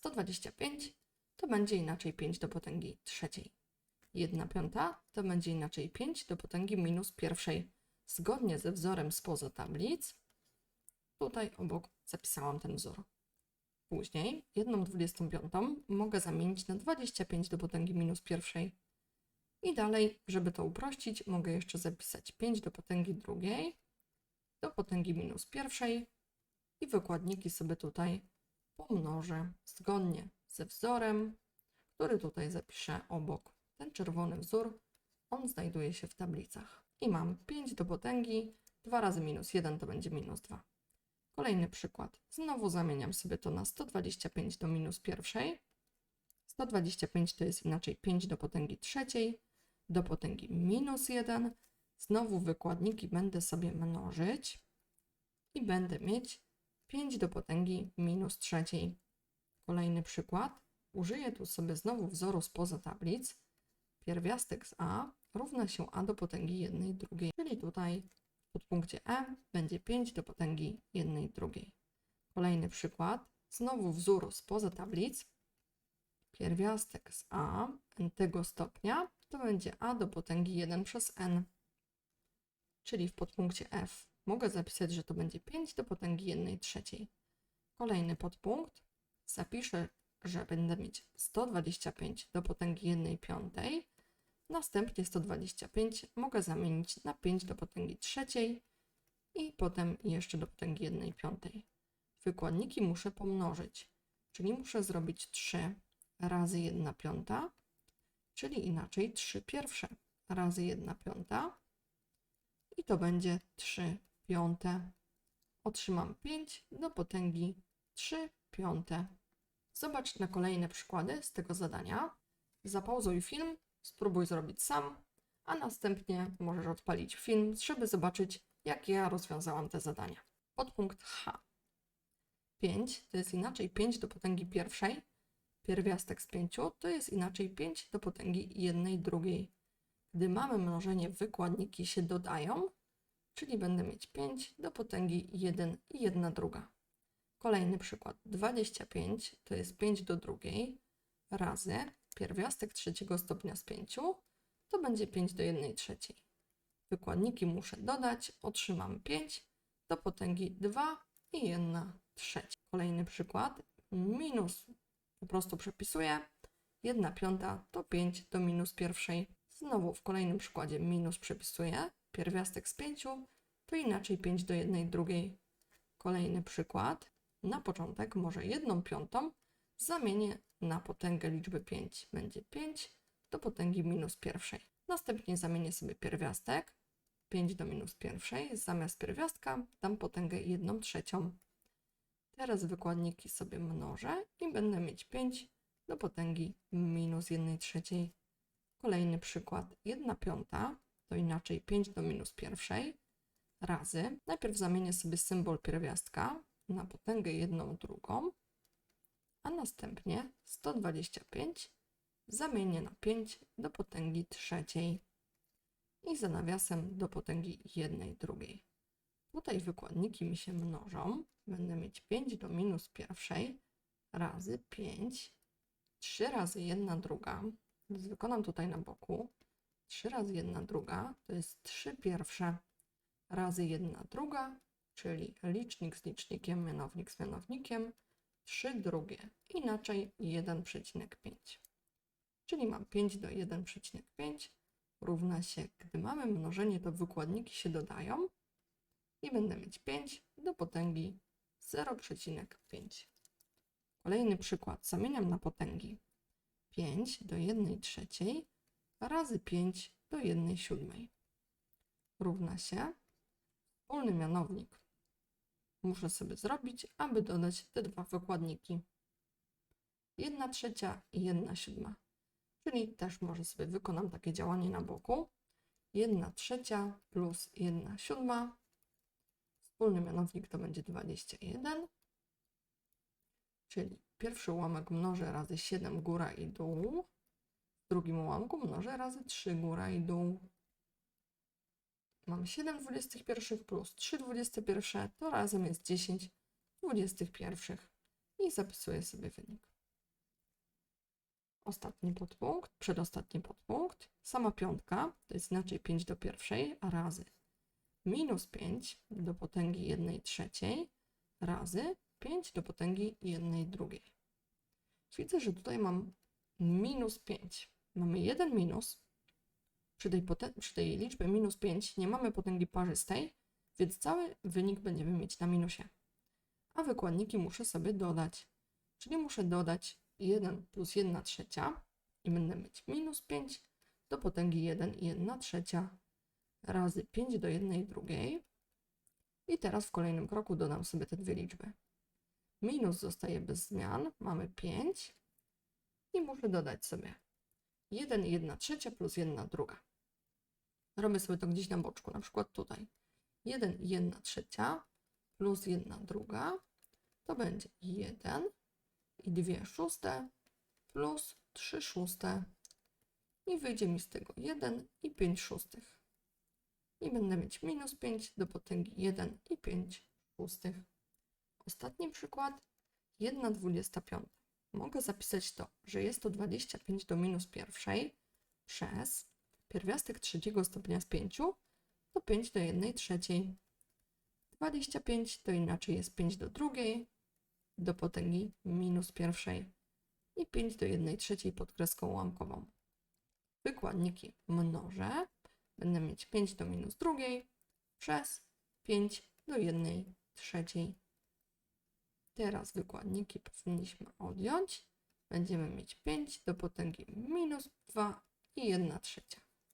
125 to będzie inaczej 5 do potęgi trzeciej. 1 piąta to będzie inaczej 5 do potęgi minus pierwszej. Zgodnie ze wzorem spoza tablic, tutaj obok zapisałam ten wzór. Później 1 25 mogę zamienić na 25 do potęgi minus pierwszej. I dalej, żeby to uprościć, mogę jeszcze zapisać 5 do potęgi drugiej, do potęgi minus pierwszej i wykładniki sobie tutaj pomnożę zgodnie ze wzorem, który tutaj zapiszę obok. Ten czerwony wzór, on znajduje się w tablicach. I mam 5 do potęgi, 2 razy minus 1 to będzie minus 2. Kolejny przykład. Znowu zamieniam sobie to na 125 do minus pierwszej. 125 to jest inaczej 5 do potęgi trzeciej, do potęgi minus 1. Znowu wykładniki będę sobie mnożyć i będę mieć 5 do potęgi minus trzeciej. Kolejny przykład. Użyję tu sobie znowu wzoru spoza tablic. Pierwiastek z a równa się a do potęgi jednej drugiej, czyli tutaj w podpunkcie e będzie 5 do potęgi jednej drugiej. Kolejny przykład. Znowu wzór spoza tablic. Pierwiastek z a n tego stopnia to będzie a do potęgi 1 przez n. Czyli w podpunkcie f mogę zapisać, że to będzie 5 do potęgi 1 trzeciej. Kolejny podpunkt. Zapiszę, że będę mieć 125 do potęgi 1 piątej. Następnie 125 mogę zamienić na 5 do potęgi trzeciej i potem jeszcze do potęgi 1 piątej. Wykładniki muszę pomnożyć, czyli muszę zrobić 3 razy 1 piąta, czyli inaczej 3 pierwsze razy 1 piąta i to będzie 3 piąte. Otrzymam 5 do potęgi 3 piąte. Zobacz na kolejne przykłady z tego zadania. Zapauzuj film, spróbuj zrobić sam, a następnie możesz odpalić film, żeby zobaczyć, jak ja rozwiązałam te zadania. Podpunkt H. 5 to jest inaczej 5 do potęgi pierwszej. Pierwiastek z 5 to jest inaczej 5 do potęgi jednej drugiej. Gdy mamy mnożenie, wykładniki się dodają, czyli będę mieć 5 do potęgi 1 i 1 druga. Kolejny przykład. 25 to jest 5 do drugiej razy pierwiastek trzeciego stopnia z 5 to będzie 5 do 1 trzeciej. Wykładniki muszę dodać, otrzymam 5 do potęgi 2 i 1 trzecia. Kolejny przykład. Minus po prostu przepisuję. 1 piąta to 5 do minus pierwszej. Znowu w kolejnym przykładzie minus przepisuję. Pierwiastek z 5 to inaczej 5 do 1 drugiej. Kolejny przykład. Na początek może 1 piątą zamienię na potęgę liczby 5. Będzie 5 do potęgi minus pierwszej. Następnie zamienię sobie pierwiastek. 5 do minus pierwszej. Zamiast pierwiastka dam potęgę 1 trzecią. Teraz wykładniki sobie mnożę i będę mieć 5 do potęgi minus 1 trzeciej. Kolejny przykład. 1 piąta to inaczej 5 do minus pierwszej razy. Najpierw zamienię sobie symbol pierwiastka na potęgę 1 drugą, a następnie 125 zamienię na 5 do potęgi trzeciej i za nawiasem do potęgi 1 drugiej. Tutaj wykładniki mi się mnożą. Będę mieć 5 do minus pierwszej razy 5, 3 razy 1 druga. Więc wykonam tutaj na boku. 3 razy 1 druga to jest 3 pierwsze razy 1 druga, czyli licznik z licznikiem, mianownik z mianownikiem, 3 drugie, inaczej 1,5. Czyli mam 5 do 1,5 równa się, gdy mamy mnożenie, to wykładniki się dodają i będę mieć 5 do potęgi 0,5. Kolejny przykład. Zamieniam na potęgi 5 do 1 trzeciej razy 5 do 1 siódmej. Równa się wspólny mianownik. Muszę sobie zrobić, aby dodać te dwa wykładniki. 1 trzecia i 1 siódma. Czyli też może sobie wykonam takie działanie na boku. 1 trzecia plus 1 siódma. Wspólny mianownik to będzie 21. Czyli pierwszy ułamek mnożę razy 7 góra i dół. Drugim ułamku mnożę razy 3 góra i dół. Mam 7 21 plus 3 21, to razem jest 10 21. I zapisuję sobie wynik. ostatni podpunkt, przedostatni podpunkt, sama piątka, to jest inaczej 5 do pierwszej, razy minus 5 do potęgi 1 trzeciej, razy 5 do potęgi 1 drugiej. Widzę, że tutaj mam minus 5. Mamy jeden minus. Przy tej, przy tej liczbie minus 5 nie mamy potęgi parzystej, więc cały wynik będziemy mieć na minusie. A wykładniki muszę sobie dodać. Czyli muszę dodać 1 plus 1 trzecia i będę mieć minus 5 do potęgi 1 i 1 trzecia razy 5 do 1 drugiej. I teraz w kolejnym kroku dodam sobie te dwie liczby. Minus zostaje bez zmian, mamy 5 i muszę dodać sobie 1 i 1 trzecia plus 1 druga. Robię sobie to gdzieś na boczku, na przykład tutaj. 1 i 1 trzecia plus 1 druga to będzie 1 i 2 szóste plus 3 szóste i wyjdzie mi z tego 1 i 5 szóstych. I będę mieć minus 5 do potęgi 1 i 5 szóstych. Ostatni przykład, 1 25. Mogę zapisać to, że jest to 25 do minus pierwszej przez pierwiastek trzeciego stopnia z 5 to 5 do 1 trzeciej. 25 to inaczej jest 5 do drugiej do potęgi minus pierwszej i 5 do 1 trzeciej pod kreską ułamkową. Wykładniki mnożę. Będę mieć 5 do minus drugiej przez 5 do 1 trzeciej. Teraz wykładniki powinniśmy odjąć. Będziemy mieć 5 do potęgi minus 2 i 1 trzecia.